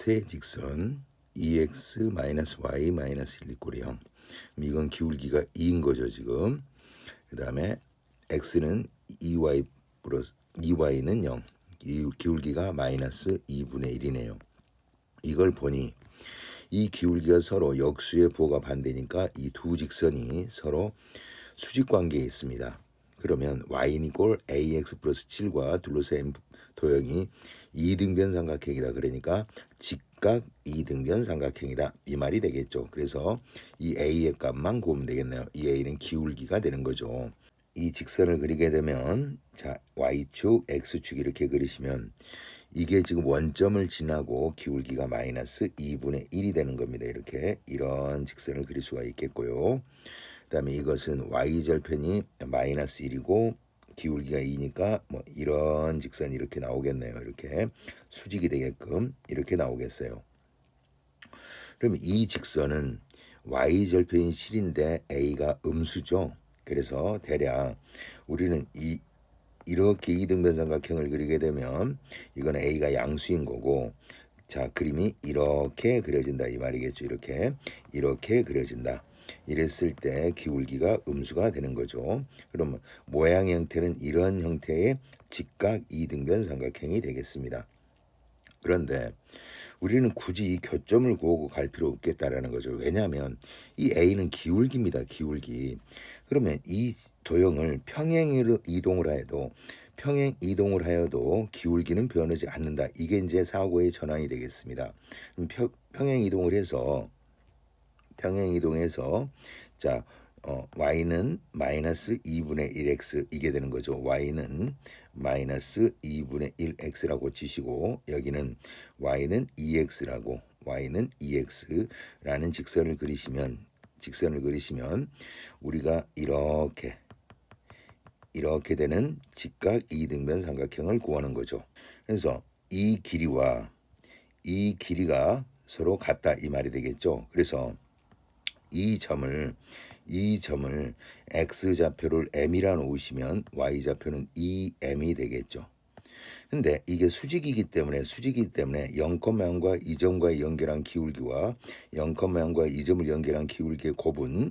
세 직선 EX 마이너스 Y 마이너스 1 이꼴이 0. 이건 기울기가 2인 거죠 지금. 그 다음에 X는 2Y 플러스 2Y는 0. 이 기울기가 마이너스 2분의 1이네요. 이걸 보니 이 기울기가 서로 역수의 부호가 반대니까 이 두 직선이 서로 수직 관계에 있습니다. 그러면 y는 이꼴 ax 플러스 7과 둘러싸인 도형이 이등변 삼각형이다. 그러니까 직각 이등변 삼각형이다. 이 말이 되겠죠. 그래서 이 a의 값만 구하면 되겠네요. 이 a는 기울기가 되는 거죠. 이 직선을 그리게 되면 자 y축, x축 이렇게 그리시면 이게 지금 원점을 지나고 기울기가 마이너스 2분의 1이 되는 겁니다. 이렇게 이런 직선을 그릴 수가 있겠고요. 그 다음에 이것은 y 절편이 마이너스 1이고 기울기가 2니까 뭐 이런 직선이 이렇게 나오겠네요. 이렇게 수직이 되게끔 이렇게 나오겠어요. 그럼 이 직선은 y 절편이 7인데 a가 음수죠. 그래서 대략 우리는 이 이렇게 이등변 삼각형을 그리게 되면 이건 a가 양수인 거고 자 그림이 이렇게 그려진다 이 말이겠죠. 이렇게 이렇게 그려진다. 이랬을 때 기울기가 음수가 되는 거죠. 그럼 모양 형태는 이런 형태의 직각 이등변 삼각형이 되겠습니다. 그런데 우리는 굳이 이 교점을 구하고 갈 필요 없겠다라는 거죠. 왜냐하면 이 A는 기울기입니다. 기울기. 그러면 이 도형을 평행으로 이동을 하여도 평행 이동을 하여도 기울기는 변하지 않는다. 이게 이제 사고의 전환이 되겠습니다. 평, 평행 이동을 해서 평행 이동해서 자 어, y는 마이너스 2분의 1x 이게 되는 거죠. y는 마이너스 2분의 1x라고 치시고 여기는 y는 2x라고 y는 2x라는 직선을 그리시면 직선을 그리시면 우리가 이렇게 이렇게 되는 직각 이등변 삼각형을 구하는 거죠. 그래서 이 길이와 이 길이가 서로 같다 이 말이 되겠죠. 그래서 이 점을 이 점을 x 좌표를 m이라 놓으시면 y 좌표는 2m이 되겠죠. 근데 이게 수직이기 때문에 수직이기 때문에 0,0과 2점과의 연결한 기울기와 0,0과 2점을 연결한 기울기의 곱은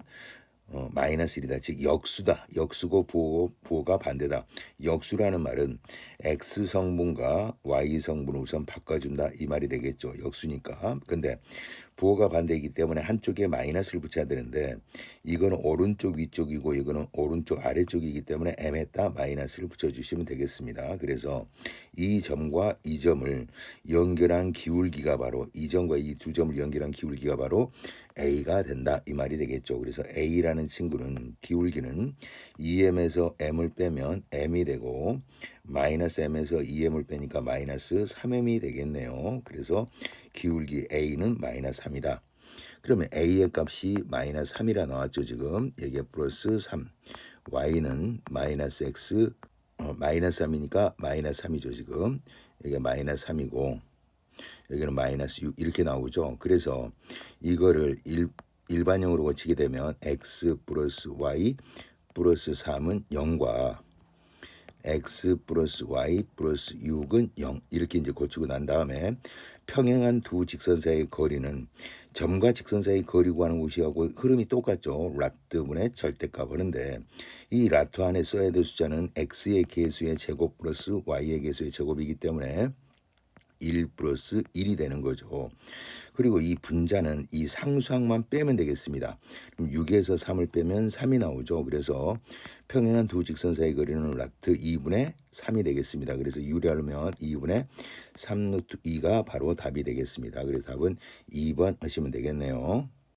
어, 마이너스 1이다. 즉 역수다. 역수고 부호, 부호가 반대다. 역수라는 말은 x 성분과 y 성분을 우선 바꿔준다. 이 말이 되겠죠. 역수니까. 근데 부호가 반대이기 때문에 한쪽에 마이너스를 붙여야 되는데 이거는 오른쪽 위쪽이고 이거는 오른쪽 아래쪽이기 때문에 m에다 마이너스를 붙여주시면 되겠습니다. 그래서 이 점과 이 점을 연결한 기울기가 바로 이 점과 이 두 점을 연결한 기울기가 바로 a가 된다 이 말이 되겠죠. 그래서 a라는 친구는 기울기는 2m에서 m을 빼면 m이 되고 마이너스 m에서 2m을 빼니까 마이너스 3m이 되겠네요. 그래서 기울기 a는 마이너스 3이다. 그러면 a의 값이 마이너스 3이라 나왔죠 지금 여기에 플러스 3 y는 마이너스 x 어, 마이너스 3이니까 마이너스 3이죠 지금 여기가 마이너스 3이고 여기는 마이너스 6 이렇게 나오죠 그래서 이거를 일, 일반형으로 고치게 되면 x 플러스 y 플러스 3은 0과 x 플러스 y 플러스 6은 0 이렇게 이제 고치고 난 다음에 평행한 두 직선 사이의 거리는 점과 직선 사이의 거리 구하는 것이하고 흐름이 똑같죠. 라트분의 절대값 하는데 이 라트 안에 써야 될 숫자는 x의 개수의 제곱 플러스 y의 개수의 제곱이기 때문에 1 플러스 1이 되는 거죠. 그리고 이 분자는 이 상수항만 빼면 되겠습니다. 그럼 6에서 3을 빼면 3이 나오죠. 그래서 평행한 두 직선 사이 거리는 락트 2분의 3이 되겠습니다. 그래서 유리하면 2분의 3루트 2가 바로 답이 되겠습니다. 그래서 답은 2번 하시면 되겠네요.